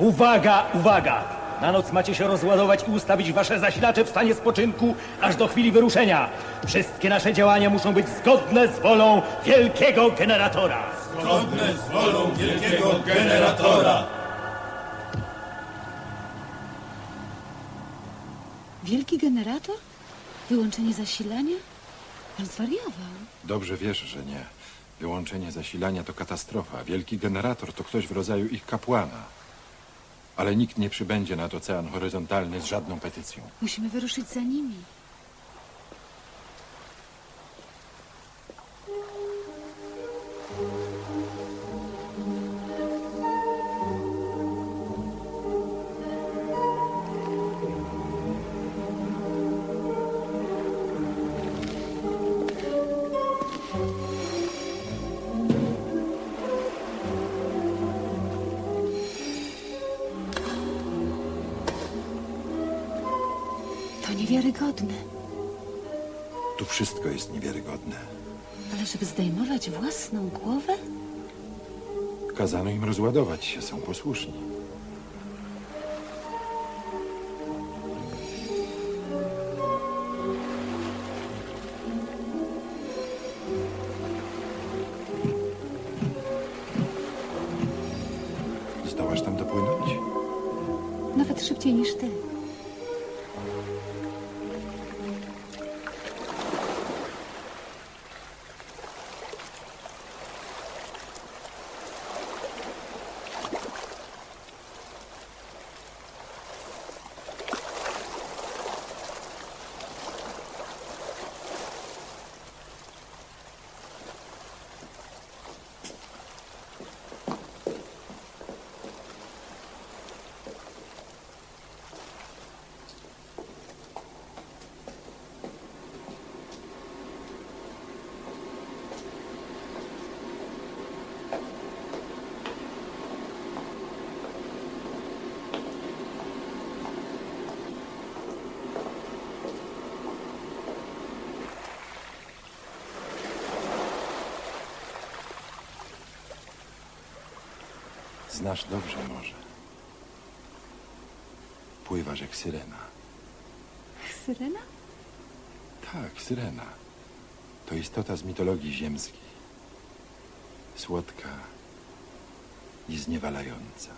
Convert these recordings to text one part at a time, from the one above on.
Uwaga, uwaga! Na noc macie się rozładować i ustawić wasze zasilacze w stanie spoczynku aż do chwili wyruszenia. Wszystkie nasze działania muszą być zgodne z wolą wielkiego generatora. Zgodne z wolą wielkiego generatora. Wielki generator? Wyłączenie zasilania? Pan zwariował. Dobrze wiesz, że nie. Wyłączenie zasilania to katastrofa. Wielki generator to ktoś w rodzaju ich kapłana. Ale nikt nie przybędzie nad ocean horyzontalny z żadną petycją. Musimy wyruszyć za nimi. Niewiarygodne. Tu wszystko jest niewiarygodne. Ale żeby zdejmować własną głowę? Kazano im rozładować się, są posłuszni. Zdołasz tam dopłynąć? Nawet szybciej niż ty. Znasz dobrze morze. Pływasz jak syrena. Syrena? Tak, syrena. To istota z mitologii ziemskiej. Słodka i zniewalająca.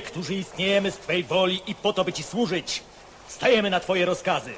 Którzy istniejemy z Twej woli i po to, by Ci służyć, stajemy na Twoje rozkazy.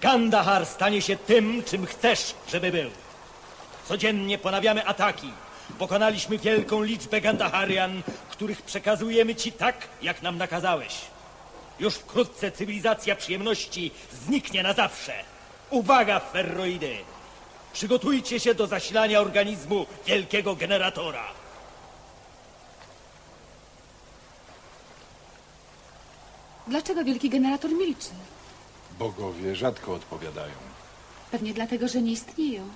Gandahar stanie się tym, czym chcesz, żeby był. Codziennie ponawiamy ataki. Pokonaliśmy wielką liczbę Gandaharian, których przekazujemy Ci tak, jak nam nakazałeś. Już wkrótce cywilizacja przyjemności zniknie na zawsze. Uwaga, ferroidy! Przygotujcie się do zasilania organizmu wielkiego generatora. Dlaczego wielki generator milczy? Bogowie rzadko odpowiadają. Pewnie dlatego, że nie istnieją.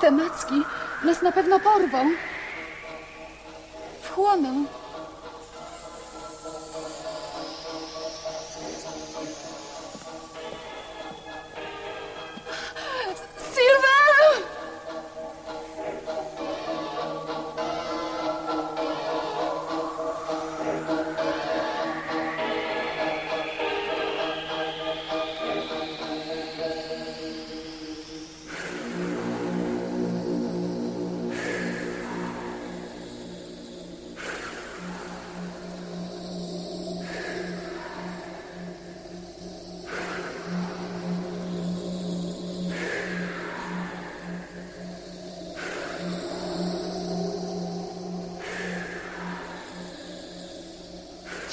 Te macki nas na pewno porwą. Wchłoną.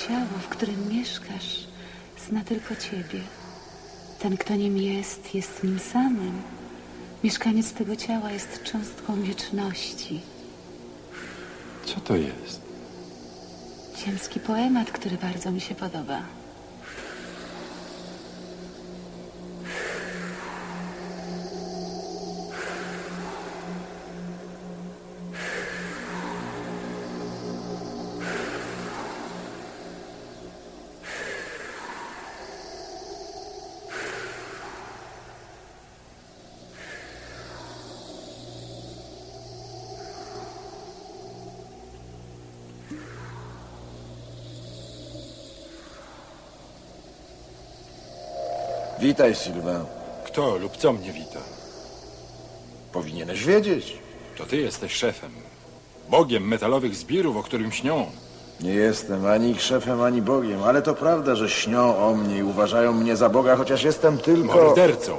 Ciało, w którym mieszkasz, zna tylko ciebie. Ten, kto nim jest, jest nim samym. Mieszkaniec tego ciała jest cząstką wieczności. Co to jest? Ziemski poemat, który bardzo mi się podoba. Witaj, Sylwę. Kto lub co mnie wita? Powinieneś wiedzieć. To ty jesteś szefem. Bogiem metalowych zbirów, o którym śnią. Nie jestem ani ich szefem, ani Bogiem, ale to prawda, że śnią o mnie i uważają mnie za Boga, chociaż jestem tylko... Mordercą.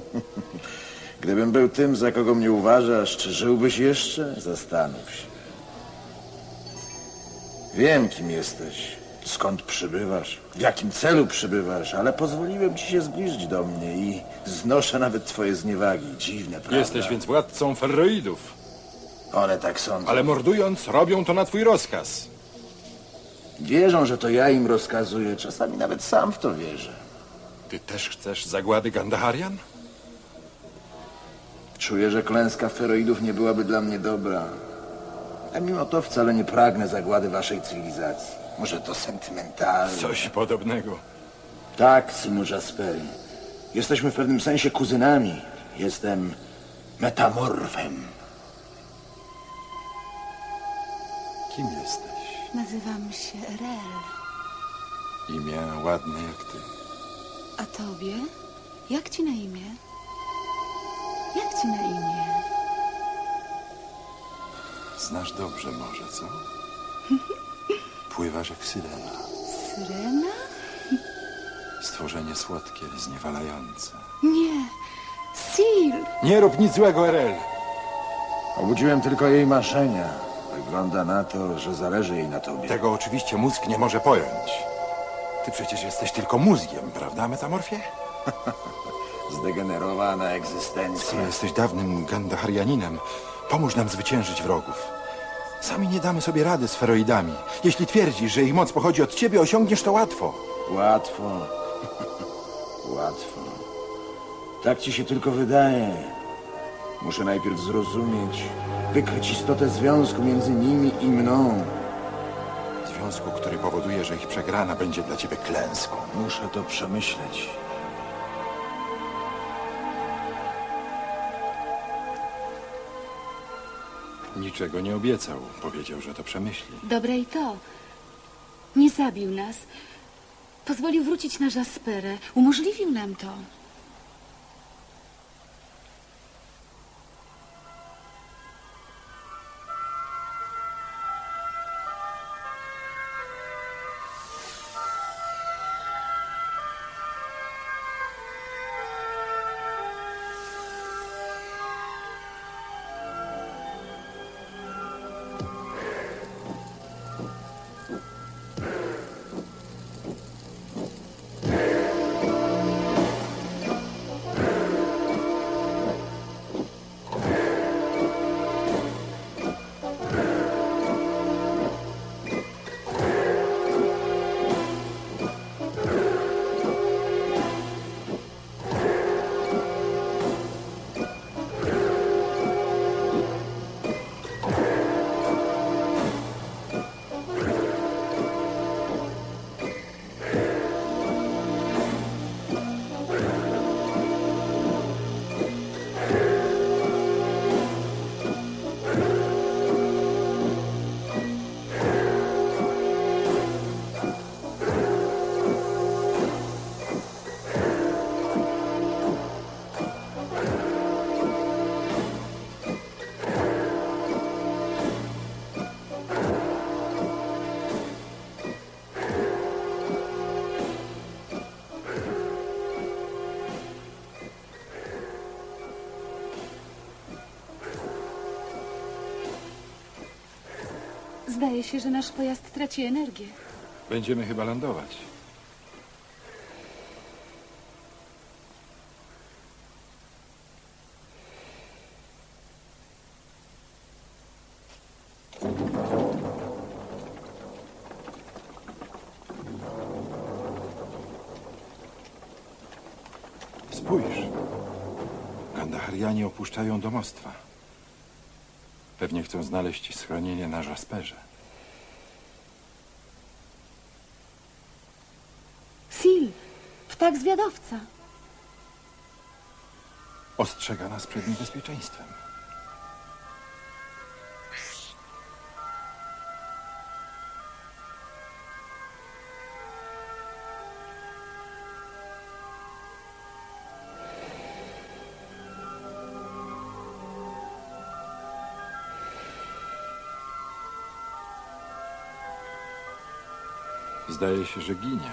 Gdybym był tym, za kogo mnie uważasz, czy żyłbyś jeszcze? Zastanów się. Wiem, kim jesteś, skąd przybywasz, w jakim celu przybywasz, ale pozwoliłem ci się zbliżyć do mnie i znoszę nawet twoje zniewagi. Dziwne, prawda? Jesteś więc władcą ferroidów. One tak sądzą. Ale mordując, robią to na twój rozkaz. Wierzą, że to ja im rozkazuję. Czasami nawet sam w to wierzę. Ty też chcesz zagłady Gandaharian? Czuję, że klęska feroidów nie byłaby dla mnie dobra. A mimo to wcale nie pragnę zagłady waszej cywilizacji. Może to sentymentalne. Coś podobnego. Tak, synu Jaspery. Jesteśmy w pewnym sensie kuzynami. Jestem metamorfem. Kim jesteś? Nazywam się Rel. Imię ładne jak ty. A tobie? Jak ci na imię? Jak ci na imię? Znasz dobrze morze, co? Pływasz jak syrena. Syrena? Stworzenie słodkie, zniewalające. Nie. Sil! Nie rób nic złego, Erel! Obudziłem tylko jej marzenia. Wygląda na to, że zależy jej na tobie. Tego oczywiście mózg nie może pojąć. Ty przecież jesteś tylko mózgiem, prawda, metamorfie? Zdegenerowana egzystencja. Skoro jesteś dawnym Gandaharianinem, pomóż nam zwyciężyć wrogów. Sami nie damy sobie rady z feroidami. Jeśli twierdzisz, że ich moc pochodzi od ciebie, osiągniesz to łatwo. Łatwo. Łatwo. Tak ci się tylko wydaje. Muszę najpierw zrozumieć, wykryć istotę związku między nimi i mną. Związku, który powoduje, że ich przegrana będzie dla ciebie klęską. Muszę to przemyśleć. Niczego nie obiecał. Powiedział, że to przemyśli. Dobre i to. Nie zabił nas. Pozwolił wrócić na Jasperę. Umożliwił nam to. Zdaje się, że nasz pojazd traci energię. Będziemy chyba lądować. Spójrz. Gandaharianie opuszczają domostwa. Pewnie chcą znaleźć schronienie na Jasperze. Sil, ptak zwiadowca. Ostrzega nas przed niebezpieczeństwem. Zdaje się, że ginie.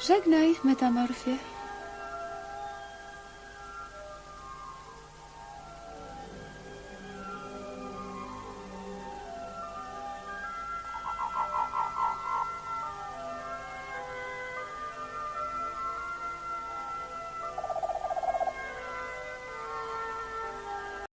Żegnaj, metamorfie.